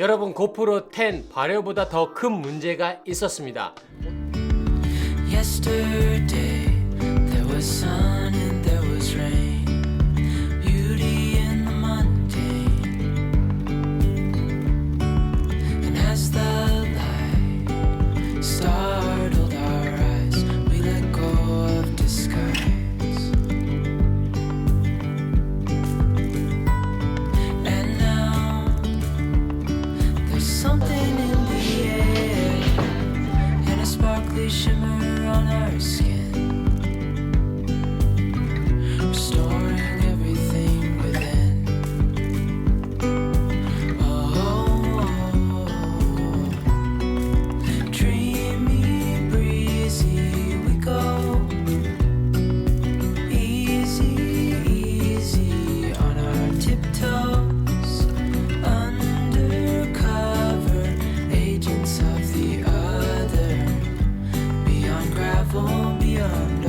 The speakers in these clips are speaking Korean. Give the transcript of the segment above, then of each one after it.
여러분 고프로 10 발효보다 더 큰 문제가 있었습니다. Yesterday there was sun shimmer on our skin, young.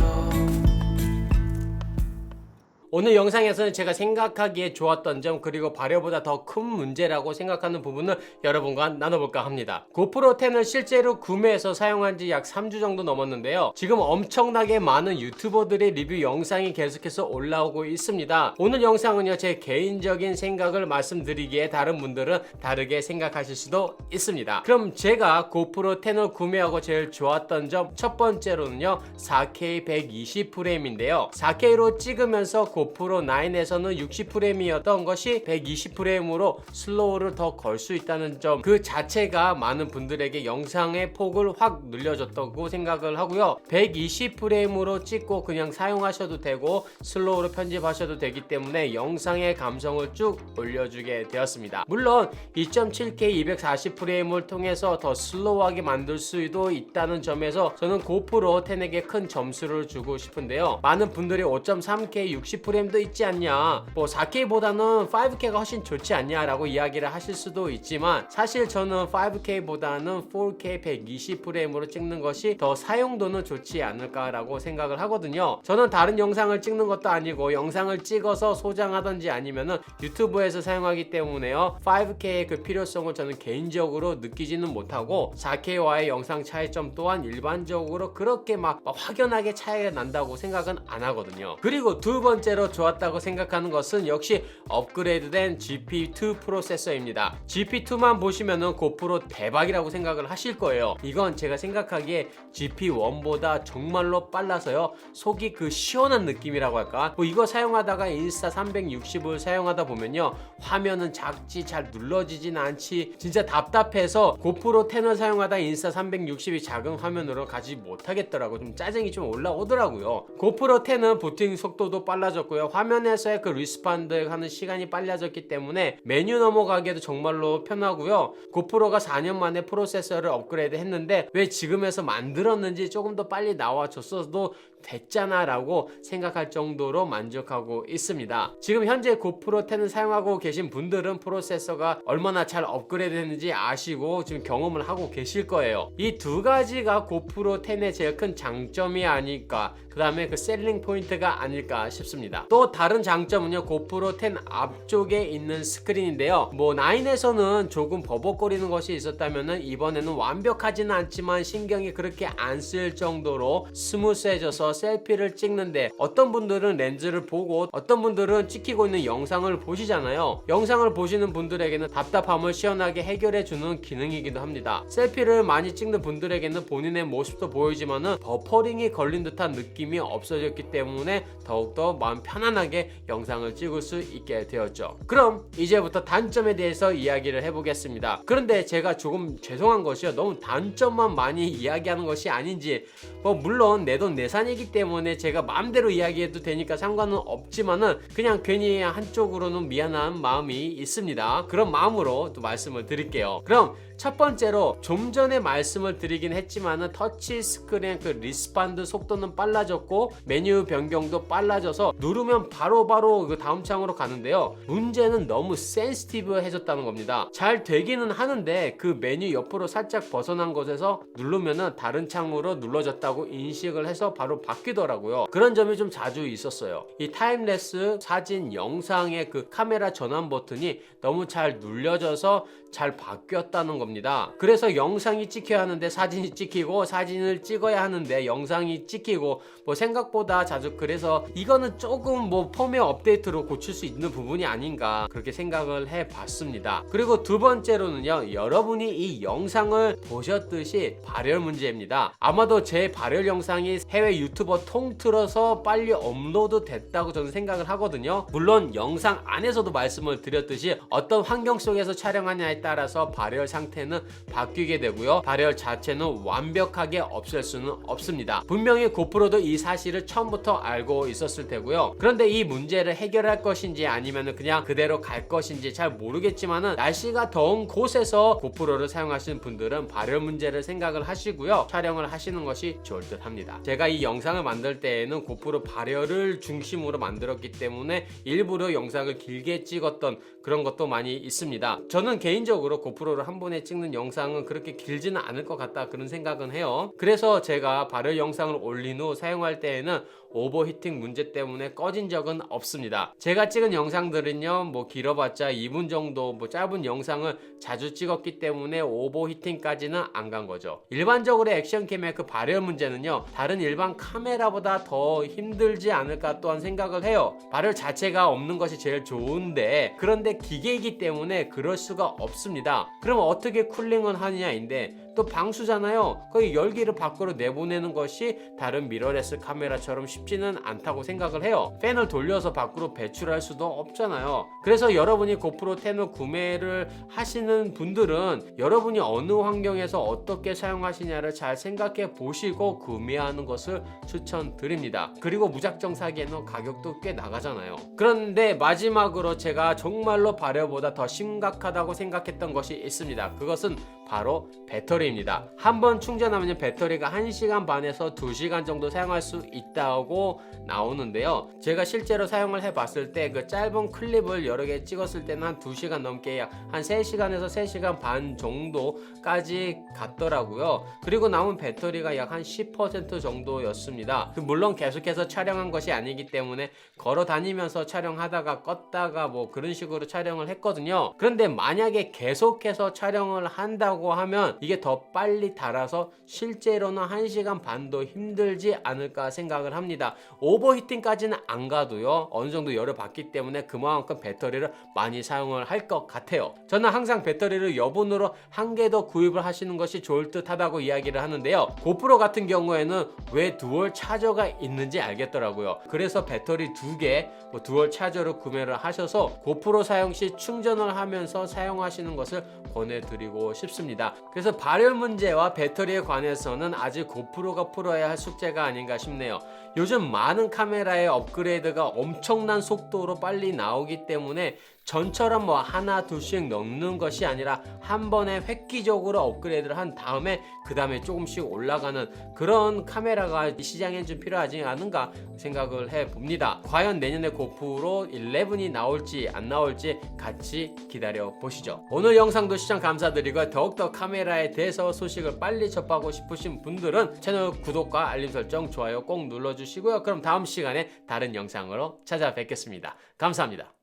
오늘 영상에서는 제가 생각하기에 좋았던 점 그리고 발효보다 더 큰 문제라고 생각하는 부분을 여러분과 나눠볼까 합니다. 고프로 10을 실제로 구매해서 사용한 지 약 3주 정도 넘었는데요. 지금 엄청나게 많은 유튜버들의 리뷰 영상이 계속해서 올라오고 있습니다. 오늘 영상은요 제 개인적인 생각을 말씀드리기에 다른 분들은 다르게 생각하실 수도 있습니다. 그럼 제가 고프로 10을 구매하고 제일 좋았던 점 첫 번째로는요 4K 120프레임인데요. 4K로 찍으면서 고 프로 9에서는 60프레임이었던 것이 120프레임으로 슬로우를 더 걸 수 있다는 점 그 자체가 많은 분들에게 영상의 폭을 확 늘려줬다고 생각을 하고요. 120프레임으로 찍고 그냥 사용하셔도 되고 슬로우로 편집하셔도 되기 때문에 영상의 감성을 쭉 올려주게 되었습니다. 물론 2.7K 240프레임을 통해서 더 슬로우하게 만들 수도 있다는 점에서 저는 고프로 10에게 큰 점수를 주고 싶은데요. 많은 분들이 5.3K 60프레임 도 있지 않냐, 뭐 4K보다는 5K가 훨씬 좋지 않냐 라고 이야기를 하실 수도 있지만 사실 저는 5K보다는 4K 120 프레임으로 찍는 것이 더 사용도는 좋지 않을까 라고 생각을 하거든요. 저는 다른 영상을 찍는 것도 아니고 영상을 찍어서 소장하든지 아니면은 유튜브에서 사용하기 때문에요. 5K의 그 필요성을 저는 개인적으로 느끼지는 못하고 4K와의 영상 차이점 또한 일반적으로 그렇게 막, 막 확연하게 차이가 난다고 생각은 안 하거든요. 그리고 두 번째로 좋았다고 생각하는 것은 역시 업그레이드된 GP2 프로세서입니다. GP2만 보시면은 고프로 대박이라고 생각을 하실 거예요. 이건 제가 생각하기에 GP1보다 정말로 빨라서요. 속이 그 시원한 느낌이라고 할까? 뭐 이거 사용하다가 인스타 360을 사용하다 보면요. 화면은 작지 잘 눌러지진 않지. 진짜 답답해서 고프로 10을 사용하다 인스타 360이 작은 화면으로 가지 못하겠더라고. 좀 짜증이 좀 올라오더라고요. 고프로 10은 부팅 속도도 빨라졌고 요. 화면에서의 그 리스판드 하는 시간이 빨라졌기 때문에 메뉴 넘어가기에도 정말로 편하고요. 고프로가 4년 만에 프로세서를 업그레이드 했는데 왜 지금에서 만들었는지 조금 더 빨리 나와줬어도 됐잖아 라고 생각할 정도로 만족하고 있습니다. 지금 현재 고프로 10을 사용하고 계신 분들은 프로세서가 얼마나 잘 업그레이드 했는지 아시고 지금 경험을 하고 계실 거예요. 이 두 가지가 고프로 10의 제일 큰 장점이 아닐까 그 다음에 그 셀링 포인트가 아닐까 싶습니다. 또 다른 장점은요 고프로 10 앞쪽에 있는 스크린인데요. 뭐 9에서는 조금 버벅거리는 것이 있었다면은 이번에는 완벽하지는 않지만 신경이 그렇게 안 쓸 정도로 스무스해져서 셀피를 찍는데 어떤 분들은 렌즈를 보고 어떤 분들은 찍히고 있는 영상을 보시잖아요. 영상을 보시는 분들에게는 답답함을 시원하게 해결해 주는 기능이기도 합니다. 셀피를 많이 찍는 분들에게는 본인의 모습도 보이지만은 버퍼링이 걸린 듯한 느낌이 없어졌기 때문에 더욱더 마음 편안하게 영상을 찍을 수 있게 되었죠. 그럼 이제부터 단점에 대해서 이야기를 해보겠습니다. 그런데 제가 조금 죄송한 것이요. 너무 단점만 많이 이야기하는 것이 아닌지 뭐 물론 내 돈 내산이기 때문에 제가 마음대로 이야기해도 되니까 상관은 없지만은 그냥 괜히 한쪽으로는 미안한 마음이 있습니다. 그런 마음으로 또 말씀을 드릴게요. 그럼 첫 번째로 좀 전에 말씀을 드리긴 했지만은 터치 스크린 그 리스판드 속도는 빨라졌고 메뉴 변경도 빨라져서 누르면 바로바로 그 다음 창으로 가는데요. 문제는 너무 센시티브해졌다는 겁니다. 잘 되기는 하는데 그 메뉴 옆으로 살짝 벗어난 곳에서 누르면은 다른 창으로 눌러졌다고 인식을 해서 바로 바뀌더라고요. 그런 점이 좀 자주 있었어요. 이 타임레스 사진 영상의 그 카메라 전환 버튼이 너무 잘 눌려져서 잘 바뀌었다는 겁니다. 그래서 영상이 찍혀야 하는데 사진이 찍히고 사진을 찍어야 하는데 영상이 찍히고 뭐 생각보다 자주 그래서 이거는 조금 뭐 펌웨어 업데이트로 고칠 수 있는 부분이 아닌가 그렇게 생각을 해 봤습니다. 그리고 두 번째로는요. 여러분이 이 영상을 보셨듯이 발열 문제입니다. 아마도 제 발열 영상이 해외 유튜 버 통틀어서 빨리 업로드 됐다고 저는 생각을 하거든요. 물론 영상 안에서도 말씀을 드렸듯이 어떤 환경 속에서 촬영하냐에 따라서 발열 상태는 바뀌게 되고요. 발열 자체는 완벽하게 없앨 수는 없습니다. 분명히 고프로도 이 사실을 처음부터 알고 있었을 테고요. 그런데 이 문제를 해결할 것인지 아니면 그냥 그대로 갈 것인지 잘 모르겠지만은 날씨가 더운 곳에서 고프로를 사용하시는 분들은 발열 문제를 생각을 하시고요. 촬영을 하시는 것이 좋을 듯 합니다. 제가 이 영상 을 만들 때에는 고프로 발열을 중심으로 만들었기 때문에 일부러 영상을 길게 찍었던 그런 것도 많이 있습니다. 저는 개인적으로 고프로를 한 번에 찍는 영상은 그렇게 길지는 않을 것 같다 그런 생각은 해요. 그래서 제가 발열 영상을 올린 후 사용할 때에는 오버히팅 문제 때문에 꺼진 적은 없습니다. 제가 찍은 영상들은요, 뭐 길어봤자 2분 정도, 뭐 짧은 영상을 자주 찍었기 때문에 오버히팅까지는 안 간 거죠. 일반적으로 액션캠의 그 발열 문제는요, 다른 일반 카메라보다 더 힘들지 않을까 또한 생각을 해요. 발열 자체가 없는 것이 제일 좋은데, 그런데 기계이기 때문에 그럴 수가 없습니다. 그럼 어떻게 쿨링을 하느냐인데, 또 방수잖아요. 거의 열기를 밖으로 내보내는 것이 다른 미러레스 카메라처럼 쉽지는 않다고 생각을 해요. 팬을 돌려서 밖으로 배출할 수도 없잖아요. 그래서 여러분이 고프로 10을 구매를 하시는 분들은 여러분이 어느 환경에서 어떻게 사용하시냐를 잘 생각해 보시고 구매하는 것을 추천드립니다. 그리고 무작정 사기에는 가격도 꽤 나가잖아요. 그런데 마지막으로 제가 정말로 발열보다 더 심각하다고 생각했던 것이 있습니다. 그것은 바로 배터리입니다. 한 번 충전하면 배터리가 1시간 반에서 2시간 정도 사용할 수 있다고 나오는데요. 제가 실제로 사용을 해봤을 때 그 짧은 클립을 여러 개 찍었을 때는 한 2시간 넘게 약 한 3시간에서 3시간 반 정도까지 갔더라고요. 그리고 남은 배터리가 약 한 10% 정도였습니다. 그 물론 계속해서 촬영한 것이 아니기 때문에 걸어 다니면서 촬영하다가 껐다가 뭐 그런 식으로 촬영을 했거든요. 그런데 만약에 계속해서 촬영을 한다고 하면 이게 더 빨리 닳아서 실제로는 1시간 반도 힘들지 않을까 생각을 합니다. 오버히팅까지는 안 가도요. 어느 정도 열을 받기 때문에 그만큼 배터리를 많이 사용을 할 것 같아요. 저는 항상 배터리를 여분으로 한 개 더 구입을 하시는 것이 좋을 듯 하다고 이야기를 하는데요. 고프로 같은 경우에는 왜 두얼 차저가 있는지 알겠더라고요. 그래서 배터리 두 개, 뭐 두얼 차저를 구매를 하셔서 고프로 사용 시 충전을 하면서 사용하시는 것을 권해드리고 싶습니다. 그래서 발열 문제와 배터리에 관해서는 아직 고프로가 풀어야 할 숙제가 아닌가 싶네요. 요즘 많은 카메라의 업그레이드가 엄청난 속도로 빨리 나오기 때문에 전처럼 뭐 하나 둘씩 넣는 것이 아니라 한 번에 획기적으로 업그레이드를 한 다음에 그 다음에 조금씩 올라가는 그런 카메라가 이 시장에 좀 필요하지 않은가 생각을 해 봅니다. 과연 내년에 고프로 11이 나올지 안 나올지 같이 기다려 보시죠. 오늘 영상도 시청 감사드리고 더욱더 카메라에 대해서 소식을 빨리 접하고 싶으신 분들은 채널 구독과 알림 설정 좋아요 꼭 눌러 주시고요. 그럼 다음 시간에 다른 영상으로 찾아뵙겠습니다. 감사합니다.